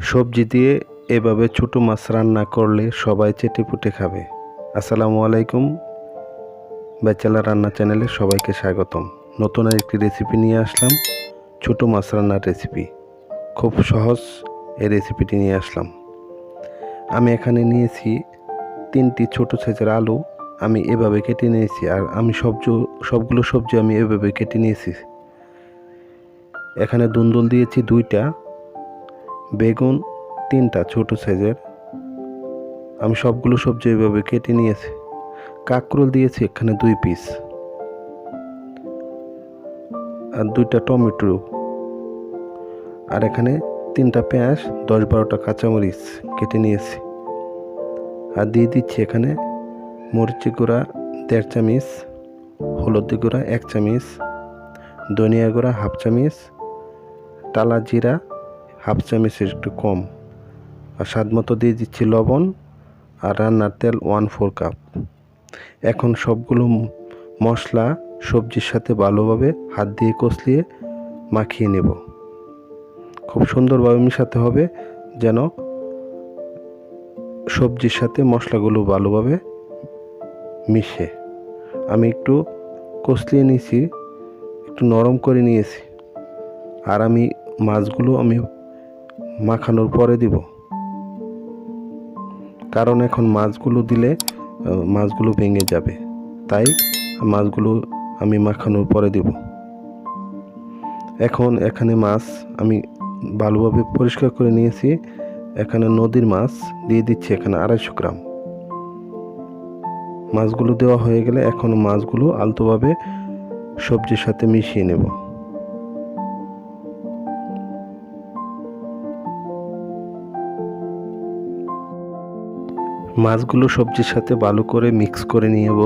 সবজি দিয়ে এভাবে ছোটো মাছ রান্না করলে সবাই চেটে পুটে খাবে। আসসালামু আলাইকুম। ব্যাচেলার রান্না চ্যানেলে সবাইকে স্বাগতম। নতুন একটি রেসিপি নিয়ে আসলাম, ছোটো মাছ রান্নার রেসিপি। খুব সহজ এই রেসিপিটি নিয়ে আসলাম। আমি এখানে নিয়েছি তিনটি ছোট সাইজের আলু, আমি এভাবে কেটে নিয়েছি আর আমি সবজি, সবগুলো সবজি আমি এভাবে কেটে নিয়েছি। এখানে দুন্দুল দিয়েছি দুইটা বেগুন, তিনটা ছোট সাইজের। আমি সবগুলো সবজি এভাবে কেটে নিয়েছি। কাঁকরোল দিয়েছি এখানে দুই পিস আর দুইটা টমেটো। আর এখানে তিনটা পেঁয়াজ, দশ বারোটা কাঁচামরিচ কেটে নিয়েছি। আর দিয়ে দিচ্ছি এখানে মরিচি গুঁড়া, দেড় চামিচ হলুদি গুঁড়া, এক চামিচ, ধনিয়া গুঁড়া, হাফ চামিচ, টালা জিরা হাফ চামিচের একটু কম। আর স্বাদ মতো দিয়ে দিচ্ছি লবণ আর রান্নার তেল ওয়ান ফোর কাপ এখন সবগুলো মশলা সবজির সাথে ভালোভাবে হাত দিয়ে কষলিয়ে মাখিয়ে নেব। খুব সুন্দরভাবে মিশাতে হবে যেন সবজির সাথে মশলাগুলো ভালোভাবে মিশে। আমি একটু কষলিয়ে নিয়েছি, একটু নরম করে নিয়েছি। আর আমি মাছগুলো আমি মাখানোর পরে দিব। কারণ এখন মাছগুলো দিলে মাছগুলো ভেঙে যাবে। তাই মাছগুলো আমি মাখানোর পরে দিব। এখন এখানে মাছ আমি ভালোভাবে পরিষ্কার করে নিয়েছি। এখানে নদীর মাছ দিয়ে দিচ্ছি, এখানে আড়াইশো গ্রাম। মাছগুলো দেওয়া হয়ে গেলে এখন মাছগুলো আলতোভাবে সবজির সাথে মিশিয়ে নেব। মাছগুলো সবজির সাথে ভালো করে মিক্স করে নিয়ে যাব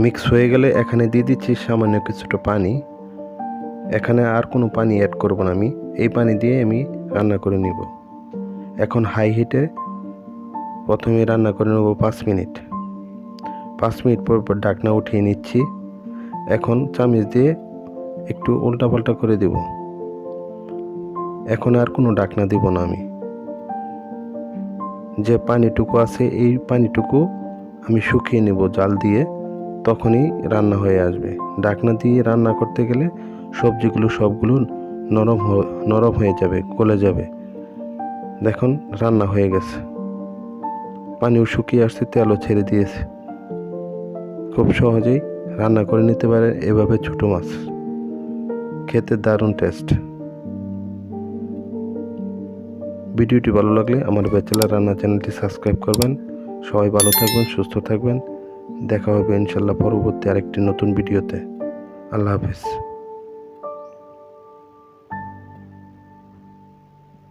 মিক্স হয়ে গেলে এখানে দিয়ে দিচ্ছি সামান্য কিছুটা পানি। এখানে আর কোনো পানি অ্যাড করব না আমি। এই পানি দিয়ে আমি রান্না করে নিব। এখন হাই হিটে প্রথমে রান্না করে নেব পাঁচ মিনিট। পাঁচ মিনিট পর পর ডাকনা উঠিয়ে নিচ্ছি। এখন চামিচ দিয়ে একটু উল্টাপাল্টা করে দেব। এখন আর কোনো ডাকনা দিব না আমি। যে পানিটুকু আছে, এই পানিটুকু আমি শুকিয়ে নেব জাল দিয়ে। তখনই রান্না হয়ে আসবে। ডাকনা দিয়ে রান্না করতে গেলে সবজিগুলো, সবগুলো নরম নরম হয়ে যাবে, গলে যাবে। দেখুন, রান্না হয়ে গেছে। পানিও শুকিয়ে আসছে, তেলও ছেড়ে দিয়েছে। খুব সহজেই রান্না করে নিতে পারে এভাবে ছোটো মাছ। খেতে দারুণ টেস্ট। ভিডিওটি ভালো লাগলে আমার ব্যাচেলার রান্না চ্যানেলটি সাবস্ক্রাইব করবেন। সবাই ভালো থাকবেন, সুস্থ থাকবেন। দেখা হবে ইনশাল্লাহ পরবর্তী আরেকটি নতুন ভিডিওতে। আল্লাহ হাফিজ।